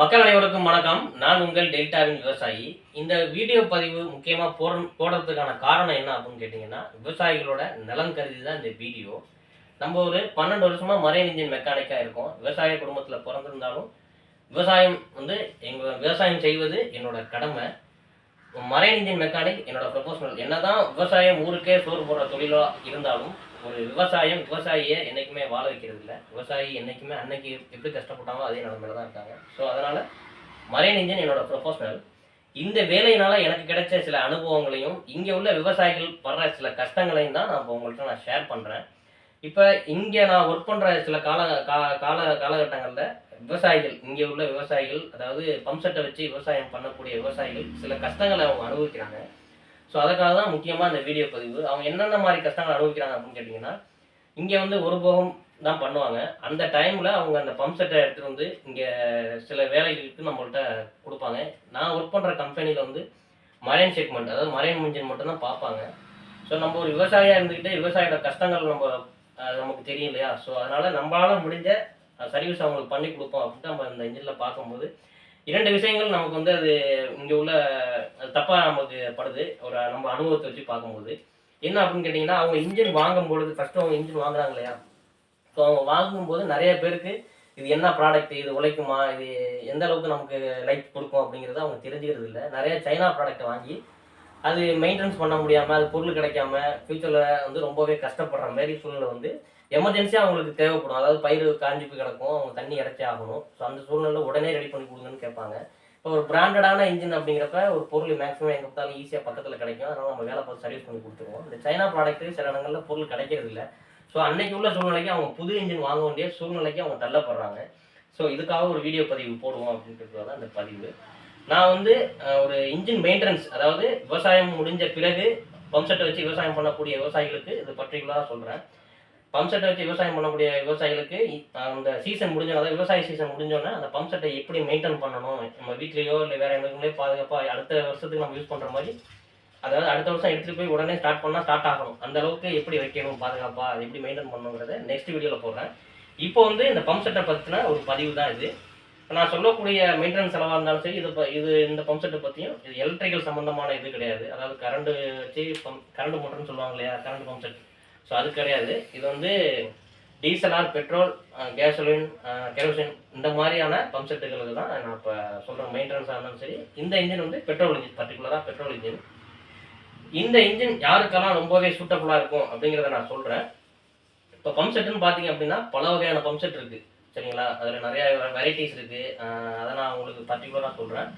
மக்கள் அனைவருக்கும் வணக்கம். நான் உங்கள் டெல்டாவின் விவசாயி. இந்த வீடியோ பதிவு முக்கியமாக போட போடுறதுக்கான காரணம் என்ன அப்படின்னு கேட்டிங்கன்னா விவசாயிகளோட நலன் கருதி தான் இந்த வீடியோ. நம்ம ஒரு பன்னெண்டு வருஷமாக மரைன் இன்ஜின் மெக்கானிக்காக இருக்கோம். விவசாய குடும்பத்தில் பிறந்திருந்தாலும் விவசாயம் வந்து எங்கள் விவசாயம் செய்வது என்னோட கடமை. மரைன் இன்ஜின் மெக்கானிக் என்னோட ப்ரொஃபஷனல் என்னதான் விவசாயம் ஊருக்கே சோறு போடுற தொழிலாக இருந்தாலும் ஒரு விவசாயம் விவசாயியை என்றைக்குமே வாழ வைக்கிறது இல்லை விவசாயி என்றைக்குமே அன்னைக்கு எப்படி கஷ்டப்பட்டாங்களோ அதே நிலமையில தான் இருக்காங்க. ஸோ அதனால் மரைன் இன்ஜின் என்னோட ப்ரொஃபஷனல் இந்த வேலையினால எனக்கு கிடைச்ச சில அனுபவங்களையும் இங்கே உள்ள விவசாயிகள் படுற சில கஷ்டங்களையும் தான் நான் இப்போ உங்கள்கிட்ட நான் ஷேர் பண்ணுறேன் இப்போ இங்கே நான் ஒர்க் பண்ணுற சில கால கா கால காலகட்டங்களில் விவசாயிகள் இங்கே உள்ள விவசாயிகள் அதாவது பம்ப் செட்டை வச்சு விவசாயம் பண்ணக்கூடிய விவசாயிகள் சில கஷ்டங்களை அவங்க அனுபவிக்கிறாங்க. ஸோ அதுக்காக தான் முக்கியமாக இந்த வீடியோ பதிவு. அவங்க என்னென்ன மாதிரி கஷ்டங்கள் அனுபவிக்கிறாங்க அப்படின்னு கேட்டிங்கன்னா இங்கே வந்து ஒரு போகம் தான் பண்ணுவாங்க. அந்த டைமில் அவங்க அந்த பம்ப் செட்டை எடுத்துகிட்டு வந்து இங்கே சில வேலைகளுக்கு நம்மள்கிட்ட கொடுப்பாங்க. நான் ஒர்க் பண்ணுற கம்பெனியில் வந்து மரைன் செக்மெண்ட் அதாவது மரைன் இன்ஜின் மட்டும்தான் பார்ப்பாங்க. ஸோ நம்ம ஒரு விவசாயியாக இருந்துக்கிட்டே விவசாயியோட கஷ்டங்கள் நம்ம நமக்கு தெரியும் இல்லையா? ஸோ அதனால் நம்மளால் முடிஞ்ச சர்வீஸ் அவங்களுக்கு பண்ணி கொடுப்போம் அப்படின்ட்டு நம்ம இந்த இன்ஜினில் பார்க்கும்போது இரண்டு விஷயங்கள் நமக்கு வந்து அது இங்கே உள்ள அது தப்பாக நமக்கு படுது. ஒரு நம்ம அனுபவத்தை வச்சு பார்க்கும்போது என்ன அப்படின்னு கேட்டிங்கன்னா அவங்க இன்ஜின் வாங்கும்பொழுது ஃபஸ்ட்டு அவங்க இன்ஜின் வாங்குறாங்க இல்லையா? ஸோ அவங்க வாங்கும்போது நிறைய பேருக்கு இது என்ன ப்ராடக்ட் இது உழைக்குமா இது எந்த அளவுக்கு நமக்கு லைஃப் கொடுக்கும் அப்படிங்கிறத அவங்க தெரிஞ்சுக்கிறது இல்லை. நிறைய சைனா ப்ராடக்டை வாங்கி அது மெயின்டெனன்ஸ் பண்ண முடியாமல் அது பொருள் கிடைக்காம ஃப்யூச்சரில் வந்து ரொம்பவே கஷ்டப்படுற மாதிரி சூழ்நிலை வந்து எமர்ஜென்சியாக அவங்களுக்கு தேவைப்படும். அதாவது பயிர் காஞ்சி போய் கிடக்கும். அவங்க தண்ணி இறச்சி ஆகணும். ஸோ அந்த சூழ்நிலை உடனே ரெடி பண்ணி கொடுங்கன்னு கேட்பாங்க. இப்போ ஒரு பிராண்டடான இன்ஜின் அப்படிங்கிறப்ப ஒரு பொருள் மேக்ஸிமம் எங்கே பார்த்தாலும் ஈஸியாக பக்கத்தில் கிடைக்கும். அதனால் நம்ம வேலை பார்த்து சர்வீஸ் பண்ணி கொடுத்துருவோம். இந்த சைனா ப்ராடக்ட் சில இடங்களில் பொருள் கிடைக்கிறது இல்லை. ஸோ அன்னைக்கு உள்ள சூழ்நிலைக்கு அவங்க புது இன்ஜின் வாங்க வேண்டிய சூழ்நிலைக்கு அவங்க தள்ளப்படுறாங்க. ஸோ இதுக்காக ஒரு வீடியோ பதிவு போடுவோம் அப்படின்றது தான் இந்த பதிவு. நான் வந்து ஒரு இன்ஜின் மெயின்டெனன்ஸ் அதாவது விவசாயம் முடிஞ்ச பிறகு பம்ப் செட்டை வச்சு விவசாயம் பண்ணக்கூடிய விவசாயிகளுக்கு இது பர்டிகுலராக சொல்கிறேன் பம்ப் செட்டை வச்சு விவசாயம் பண்ணக்கூடிய விவசாயிகளுக்கு அந்த சீசன் முடிஞ்ச அதாவது விவசாய சீசன் முடிஞ்சோடனே அந்த பம்ப் செட்டை எப்படி மெயின்டைன் பண்ணணும்? நம்ம வீட்லேயோ இல்லை வேறு எங்களுக்குள்ளே பாதுகாப்பாக அடுத்த வருஷத்துக்கு நம்ம யூஸ் பண்ணுற மாதிரி அதாவது அடுத்த வருஷம் எடுத்துகிட்டு போய் உடனே ஸ்டார்ட் பண்ணால் ஸ்டார்ட் ஆகணும். அந்த அளவுக்கு எப்படி வைக்கணும் பாதுகாப்பாக அதை எப்படி மெயின்டைன் பண்ணணுங்கிறத நெக்ஸ்ட் வீடியோவில் போடுறேன். இப்போ வந்து இந்த பம்ப் செட்டை பற்றின ஒரு பதிவு தான் இது. இப்போ நான் சொல்லக்கூடிய மெயின்டெனன்ஸ் செலவாக இருந்தாலும் சரி இது ப- இது இந்த பம்ப் செட்டை பற்றியும் இது எலக்ட்ரிக்கல் சம்மந்தமான இது கிடையாது. அதாவது கரண்ட் வச்சு பம்ப் கரண்ட் மோட்டர்னு சொல்லுவாங்க இல்லையா? கரண்ட் பம்ப் செட் ஸோ அது கிடையாது. இது வந்து டீசலார் பெட்ரோல் கேசோலின் கெரோசின் இந்த மாதிரியான பம்ப் செட்டுகளுக்கு தான் நான் இப்போ சொல்கிற மெயின்டெனன்ஸாக இருந்தாலும் சரி இந்த இன்ஜின் வந்து பெட்ரோல் இன்ஜின் பர்டிகுலராக பெட்ரோல் இன்ஜின். இந்த இன்ஜின் யாருக்கெல்லாம் ரொம்பவே சூட்டபுளாக இருக்கும் அப்படிங்கிறத நான் சொல்கிறேன் இப்போ பம்ப் செட்டுன்னு பார்த்தீங்க அப்படின்னா பல வகையான பம்ப் செட் இருக்குது சரிங்களா? அதில் நிறைய வெரைட்டிஸ் இருக்குது அதை நான் உங்களுக்கு பர்டிகுலராக சொல்கிறேன்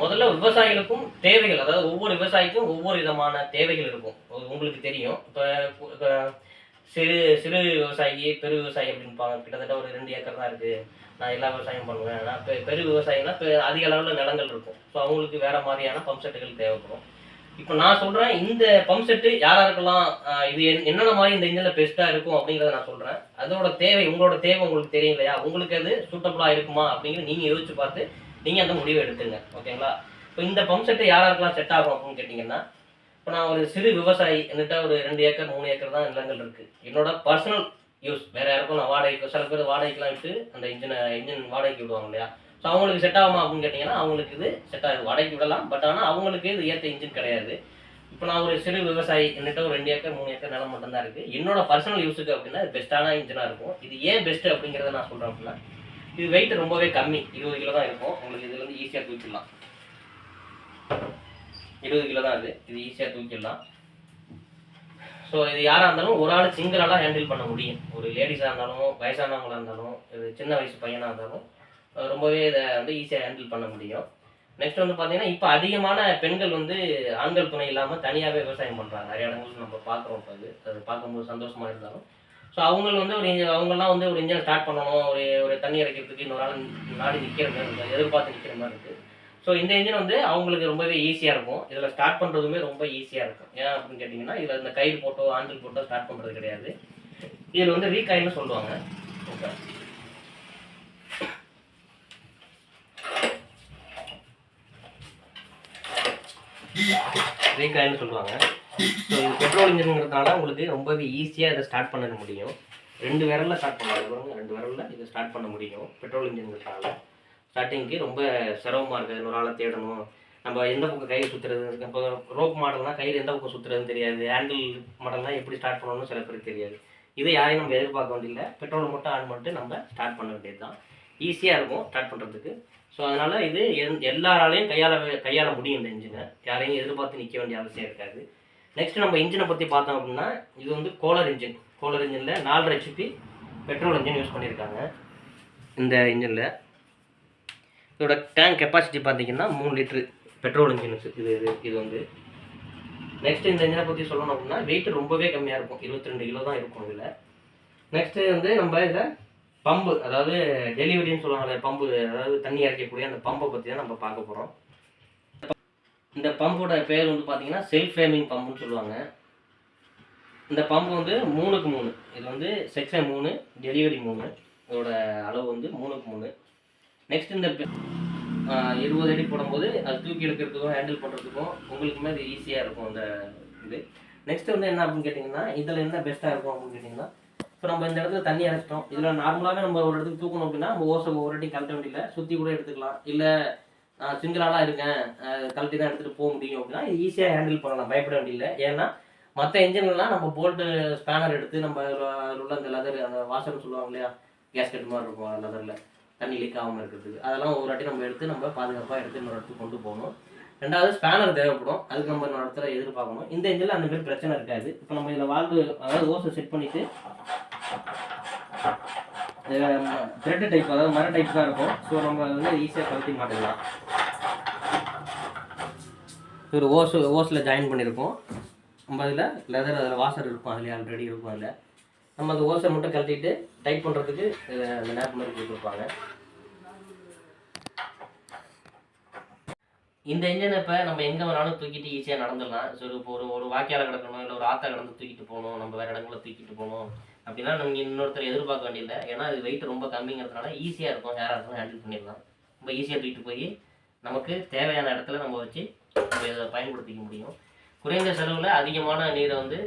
முதல்ல விவசாயிகளுக்கும் தேவைகள் அதாவது ஒவ்வொரு விவசாயிக்கும் ஒவ்வொரு விதமான தேவைகள் இருக்கும். உங்களுக்கு தெரியும். இப்போ சிறு சிறு விவசாயி பெரு விவசாயி அப்படின்பாங்க கிட்டத்தட்ட ஒரு ரெண்டு ஏக்கர் தான் இருக்குது நான் எல்லா விவசாயம் பண்ணுவேன். ஆனால் பெ பெரு விவசாயினா பெ அதிக அளவில் நிலங்கள் இருக்கும். ஸோ அவங்களுக்கு வேறு மாதிரியான பம்ப் செட்டுகள் தேவைப்படும். இப்போ நான் சொல்கிறேன் இந்த பம்ப் செட்டு யாராருக்கெல்லாம் ஆஹ் இது என்னென்ன மாதிரி இந்த இன்ஜினில் பெஸ்ட்டாக இருக்கும் அப்படிங்கிறத நான் சொல்கிறேன் அதோட தேவை உங்களோட தேவை உங்களுக்கு தெரியும் இல்லையா? உங்களுக்கு அது சூட்டபுளாக இருக்குமா அப்படிங்கிறது நீங்கள் யோசிச்சு பார்த்து நீங்கள் அந்த முடிவை எடுத்துங்க ஓகேங்களா? இப்போ இந்த பம்ப் செட்டு யாராருக்கெல்லாம் செட் ஆகும் அப்படின்னு கேட்டிங்கன்னா இப்போ நான் ஒரு சிறு விவசாயி என்கிட்ட ஒரு ரெண்டு ஏக்கர் மூணு ஏக்கர் தான் நிலங்கள் இருக்குது என்னோட பர்சனல் யூஸ் வேறு யாருக்கும் நான் வாடகைக்கு சில பேர் வாடகைக்கெலாம் விட்டு அந்த இன்ஜினை இன்ஜின் வாடகைக்கு விடுவாங்க இல்லையா? ஸோ அவங்களுக்கு செட் ஆகுமா அப்படின்னு கேட்டிங்கன்னா அவங்களுக்கு இது செட் ஆகுது. வாடகைக்கு விடலாம் பட் ஆனால் அவங்களுக்கு இது ஏற்ற இன்ஜின் கிடையாது. இப்போ நான் ஒரு சிறு விவசாயி என்கிட்ட ஒரு ரெண்டு ஏக்கர் மூணு ஏக்கர் நிலம் மட்டும்தான் இருக்குது என்னோட பர்சனல் யூஸுக்கு அப்படின்னா பெஸ்ட்டான இன்ஜினாக இருக்கும். இது ஏன் பெஸ்ட்டு அப்படிங்கிறத நான் சொல்கிறேன் அப்படின்னா இது வெயிட் ரொம்பவே கம்மி. இருபது கிலோ தான் இருக்கும். உங்களுக்கு இதுல வந்து ஈஸியாக தூக்கிடலாம். இருபது கிலோ தான் இது. இது ஈஸியாக தூக்கிடலாம். ஸோ இது யாராக இருந்தாலும் ஒரு ஆள் சிங்கிளாக ஹேண்டில் பண்ண முடியும். ஒரு லேடிஸாக இருந்தாலும் வயசானவங்களாக இருந்தாலும் இது சின்ன வயசு பையனாக இருந்தாலும் ரொம்பவே இதை வந்து ஈஸியாக ஹேண்டில் பண்ண முடியும். நெக்ஸ்ட் வந்து பார்த்தீங்கன்னா இப்போ அதிகமான பெண்கள் வந்து ஆண்கள் துணை இல்லாமல் தனியாகவே விவசாயம் பண்ணுறாங்க நிறைய இடங்களுக்கு நம்ம பார்க்குறோம் இப்போ அது. அது பார்க்கும்போது சந்தோஷமாக இருந்தாலும் ஸோ அவங்க வந்து ஒரு இன்ஜின் அவங்கெல்லாம் வந்து ஒரு இன்ஜின் ஸ்டார்ட் பண்ணணும். ஒரு ஒரு தண்ணி இறக்கிறதுக்கு இன்னொரு ஆள் நாடி நிற்கிற மாதிரி இருக்குது எதிர்பார்த்து நிற்கிற மாதிரி இருக்குது ஸோ இந்த இன்ஜின் வந்து அவங்களுக்கு ரொம்பவே ஈஸியாக இருக்கும். இதில் ஸ்டார்ட் பண்ணுறதுமே ரொம்ப ஈஸியாக இருக்கும். ஏன் அப்படின்னு கேட்டிங்கன்னா இதில் இந்த கயிறு போட்டோ ஆண்டில் போட்டோ ஸ்டார்ட் பண்ணுறது கிடையாது. இதில் வந்து ரீகாயில்னு சொல்லுவாங்க. ஓகே ரீகாயில்னு சொல்லுவாங்க. ஸோ இது பெட்ரோல் இன்ஜினுங்கிறதுனால உங்களுக்கு ரொம்பவே ஈஸியாக இதை ஸ்டார்ட் பண்ண முடியும். ரெண்டு விரலில் ஸ்டார்ட் பண்ணலாம். பாருங்க ரெண்டு விரலில் இதை ஸ்டார்ட் பண்ண முடியும். பெட்ரோல் இன்ஜினுங்கிறதுனால ஸ்டார்டிங்க்கு ரொம்ப சிரமமாக இருக்குது ஒரு ஆளை தேடணும். நம்ம எந்த பக்கம் கை சுற்றுறது இப்போ ரோப் மாடல்னால் கையில் எந்த பக்கம் சுற்றுறதுன்னு தெரியாது. ஹேண்டில் மாடல்னால் எப்படி ஸ்டார்ட் பண்ணணும்னு சில பேருக்கு தெரியாது. இதை யாரையும் நம்ம எதிர்பார்க்க வேண்டியதில்லை. பெட்ரோல் மட்டும் ஆன் பண்ணிட்டு நம்ம ஸ்டார்ட் பண்ண வேண்டியது தான் ஈஸியாக இருக்கும் ஸ்டார்ட் பண்ணுறதுக்கு ஸோ அதனால் இது எந் எல்லாராலையும் கையாள கையாள முடியும் இந்த இன்ஜினை யாரையும் எதிர்பார்த்து நிற்க வேண்டிய அவசியம் இருக்காது. நெக்ஸ்ட் நம்ம இன்ஜினை பற்றி பார்த்தோம் அப்படின்னா இது வந்து கோலர் இன்ஜின் கோலர் இன்ஜினில் நாலரை ஹெச்பி பெட்ரோல் இன்ஜின் யூஸ் பண்ணியிருக்காங்க. இந்த இன்ஜினில் இதோட டேங்க் கெப்பாசிட்டி பார்த்தீங்கன்னா மூணு லிட்ரு பெட்ரோல் இன்ஜின் இது இது இது வந்து. நெக்ஸ்ட் இந்த இன்ஜினை பற்றி சொல்லணும் அப்படின்னா வெயிட் ரொம்பவே கம்மியாக இருக்கும். இருபத்தி ரெண்டு கிலோ தான் இருக்கும் இதில். நெக்ஸ்ட்டு வந்து நம்ம இதை பம்பு அதாவது டெலிவரின்னு சொல்லுவாங்கல்ல பம்பு அதாவது தண்ணி இறக்கக்கூடிய அந்த பம்பை பற்றி தான் நம்ம பார்க்க போகிறோம் இந்த பம்போட பேர் வந்து பார்த்தீங்கன்னா செல்ஃப் ஃப்ரேமிங் பம்புன்னு சொல்லுவாங்க. இந்த பம்பு வந்து மூணுக்கு மூணு. இது வந்து செக்ஷன் மூணு டெலிவரி மூணு. இதோட அளவு வந்து மூணுக்கு மூணு. நெக்ஸ்ட் இந்த இருபது அடி போடும்போது அது தூக்கி எடுக்கிறதுக்கும் ஹேண்டில் பண்ணுறதுக்கும் உங்களுக்குமே அது ஈஸியாக இருக்கும் அந்த இது. நெக்ஸ்ட் வந்து என்ன அப்படின்னு கேட்டிங்கன்னா இதில் என்ன பெஸ்ட்டாக இருக்கும் அப்படின்னு கேட்டிங்கன்னா இப்போ நம்ம இந்த இடத்துல தண்ணி அரைச்சிட்டோம். இதில் நார்மலாகவே நம்ம ஒரு இடத்துக்கு தூக்கணும் அப்படின்னா நம்ம ஓசை ஒரு அடி கழட்ட வேண்டியல சுற்றி கூட எடுத்துக்கலாம். இல்லை நான் சிங்கிளாலாம் இருக்கேன். கழட்டி தான் எடுத்துகிட்டு போக முடியும் அப்படின்னா ஈஸியாக ஹேண்டில் பண்ணலாம். பயப்பட வேண்டியதில்லை. ஏன்னா மற்ற இன்ஜின்லாம் நம்ம போல்ட்டு ஸ்பேனர் எடுத்து நம்ம உள்ள அந்த லெதர் அந்த வாசல் சொல்லுவாங்க இல்லையா? கேஸ்கெட் மாதிரி இருக்கும் லெதரில் தண்ணி லீக் ஆகாமல் இருக்கிறதுக்கு. அதெல்லாம் ஒரு வாட்டி நம்ம எடுத்து நம்ம பாதுகாப்பாக எடுத்து இன்னொரு இடத்துக்கு கொண்டு போகணும். ரெண்டாவது ஸ்பேனர் தேவைப்படும். அதுக்கு நம்ம இன்னொரு இடத்துல எதிர்பார்க்கணும். இந்த இன்ஜினில் அந்த மாதிரி பிரச்சனை இருக்காது. இப்போ நம்ம இதில் வால்வு அதாவது ஓசை செட் பண்ணிவிட்டு த்ரெட் டைப் அதாவது மர டைப் தான் இருக்கும். ஸோ நம்ம வந்து ஈஸியாக கழட்டி மாட்டிடலாம் ஒரு ஓஸ் ஓஸில் ஜாயின் பண்ணியிருக்கோம் நம்ம அதில் லெதர் அதில் வாசர் இருக்கும் அதில் ஆல்ரெடி இருக்கும் அதில். நம்ம அந்த ஓஸை மட்டும் கழட்டிட்டு டைட் பண்ணுறதுக்கு அந்த நேப் மாதிரி கொடுத்துருப்பாங்க இந்த இன்ஜினை இப்போ நம்ம எங்கே வேணாலும் தூக்கிட்டு ஈஸியாக நடந்துடலாம். ஸோ இப்போ ஒரு ஒரு வாக்கியால் கிடக்கணும் இல்லை ஒரு ஆத்தா கடந்து தூக்கிட்டு போகணும் நம்ம வேறு இடங்களில் தூக்கிட்டு போகணும் அப்படின்னா நம்ம இன்னொருத்தர் எதிர்பார்க்க வேண்டியதில்லை. ஏன்னா அது வெயிட் ரொம்ப கம்மிங்கிறதுனால ஈஸியாக இருக்கும். யாராக இருக்கும் ஹேண்டில் பண்ணிடலாம். ரொம்ப ஈஸியாக தூக்கிட்டு போய் நமக்கு தேவையான இடத்துல நம்ம வச்சு நம்ம இதை பயன்படுத்திக்க முடியும். குறைந்த செலவில் அதிகமான நீரை வந்து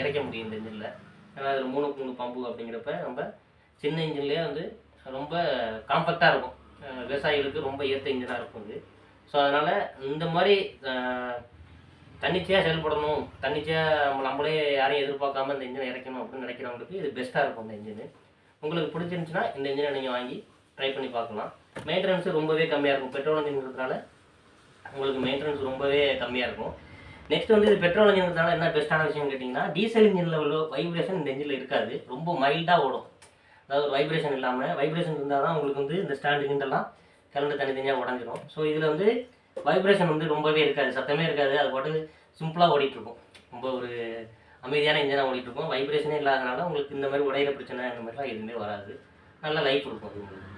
இறைக்க முடியும் இந்த இன்ஜினில். ஏன்னா அதில் மூணு மூணு பம்பு அப்படிங்கிறப்ப நம்ம சின்ன இன்ஜின்லேயே வந்து ரொம்ப காம்பேக்டாக இருக்கும். விவசாயிகளுக்கு ரொம்ப ஏற்ற இன்ஜினாக இருக்கும் இது. ஸோ அதனால் இந்த மாதிரி தன்னிச்சையாக செயல்படணும். தன்னிச்சையாக நம்ம நம்மளே யாரையும் எதிர்பார்க்காம இந்த இன்ஜினை இறக்கணும் அப்படின்னு நினைக்கிறவங்களுக்கு இது பெஸ்ட்டாக இருக்கும் இந்த இன்ஜின் உங்களுக்கு பிடிச்சிருந்துச்சுன்னா இந்த இன்ஜினை நீங்கள் வாங்கி ட்ரை பண்ணி பார்க்கலாம். மெயின்டெனன்ஸ் ரொம்பவே கம்மியாக இருக்கும். பெட்ரோல் இன்ஜின்கிறதுனால உங்களுக்கு மெயின்டெனன்ஸ் ரொம்பவே கம்மியாக இருக்கும். நெக்ஸ்ட் வந்து இது பெட்ரோல் இன்ஜின்கிறதுனால என்ன பெஸ்ட்டான விஷயம் கேட்டிங்கன்னா டீசல் இன்ஜினில் உள்ள வைப்ரேஷன் இந்த இன்ஜினில் இருக்காது. ரொம்ப மைல்டாக ஓடும். அதாவது வைப்ரேஷன் இல்லாமல் வைப்ரேஷன் இருந்தால் தான் உங்களுக்கு வந்து இந்த ஸ்டாண்ட் கிண்டெல்லாம் கரண்ட்டு தனித்தனியாக உடஞ்சிரும். ஸோ இதில் வந்து வைப்ரேஷன் வந்து ரொம்பவே இருக்காது. சத்தமே இருக்காது. அது பாட்டு சிம்பிளாக ஓடிட்டுருக்கும். ரொம்ப ஒரு அமைதியான இன்ஜினாக ஓடிட்டுருக்கும். வைப்ரேஷனே இல்லாதனால உங்களுக்கு இந்த மாதிரி உடையிற பிரச்சனை இந்த மாதிரிலாம் எதுவுமே வராது. நல்ல லைஃப் இருக்கும் அது உங்களுக்கு.